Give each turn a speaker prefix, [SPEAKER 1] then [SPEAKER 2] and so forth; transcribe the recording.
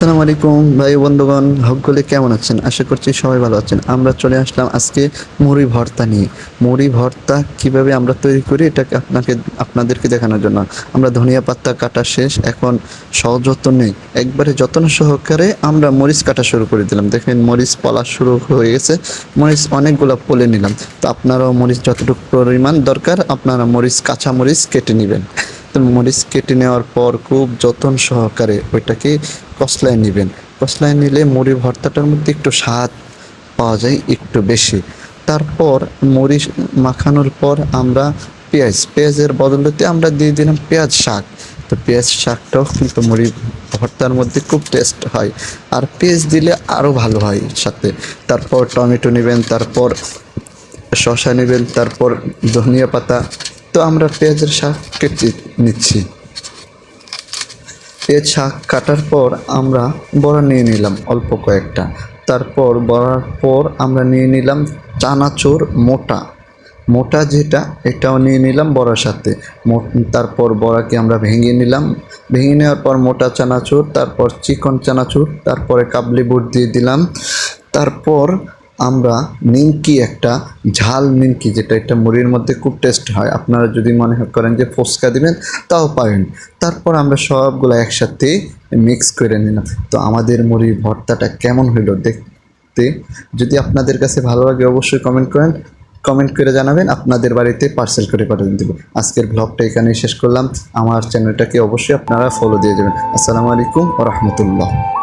[SPEAKER 1] আসসালামু আলাইকুম ভাই বন্ধুগণ সকলে কেমন আছেন? আশা করছি সবাই ভালো আছেন। আমরা চলে আসলাম আজকে মুড়ি ভর্তা নিয়ে। মুড়ি ভর্তা কীভাবে আমরা তৈরি করি এটাকে আপনাকে, আপনাদেরকে দেখানোর জন্য। আমরা ধনিয়া পাতা কাটা শেষ, এখন সযত্ন নেই। একবারে যত্ন সহকারে আমরা মরিচ কাটা শুরু করে দিলাম। দেখেন মরিচ পলা শুরু হয়ে গেছে। মরিচ অনেকগুলো পলে নিলাম। তো আপনারাও মরিচ যতটুকু পরিমাণ দরকার, আপনারা মরিচ, কাঁচা মরিচ কেটে নেবেন। মরিচ কেটে নেওয়ার পর খুব যত্ন সহকারে ওইটাকে কসলায় নেবেন। কসলায় নিলে মুড়ি ভর্তাটার মধ্যে একটু স্বাদ পাওয়া যায়, একটু বেশি। তারপর মরিচ মাখানোর পর আমরা পেঁয়াজ, পেঁয়াজের বদলতে আমরা দিয়ে দিলাম পেঁয়াজ শাক। তো পেঁয়াজ শাকটাও কিন্তু মুড়ি ভর্তার মধ্যে খুব টেস্ট হয়। আর পেঁয়াজ দিলে আরও ভালো হয় সাথে। তারপর টমেটো নেবেন, তারপর শসা নেবেন, তারপর ধনিয়া পাতা আমরা পেঁয়াজের শাক কেটে নিচ্ছি। পেঁয়াজ শাক কাটার পর আমরা বড়া নিয়ে নিলাম অল্প কয়েকটা। তারপর বড়ার পর আমরা নিয়ে নিলাম চানাচুর মোটা। মোটা যেটা, এটাও নিয়ে নিলাম বড়ার সাথে। তারপর বড়াকে আমরা ভেঙে নিলাম। ভেঙে নেওয়ার পর মোটা চানাচুর, তারপর চিকন চানাচুর, তারপরে কাবলি বুট দিয়ে দিলাম। তারপর আমরা নিমকি একটা ঝাল নিমকি, যেটা একটা মুড়ির মধ্যে খুব টেস্ট হয়। আপনারা যদি মনে করেন যে ফুচকা দিবেন, তাও পারেন। তারপর আমরা সবগুলো একসাথে মিক্স করে নিলাম। তো আমাদের মুড়ির ভর্তাটা কেমন হইল দেখতে যদি আপনাদের কাছে ভালো লাগে অবশ্যই কমেন্ট করেন। কমেন্ট করে জানাবেন, আপনাদের বাড়িতে পার্সেল করে পাঠিয়ে দেবো। আজকের ব্লগটা এখানেই শেষ করলাম। আমার চ্যানেলটাকে অবশ্যই আপনারা ফলো দিয়ে দেবেন। আসসালামু আলাইকুম ও রহমতুল্লাহ।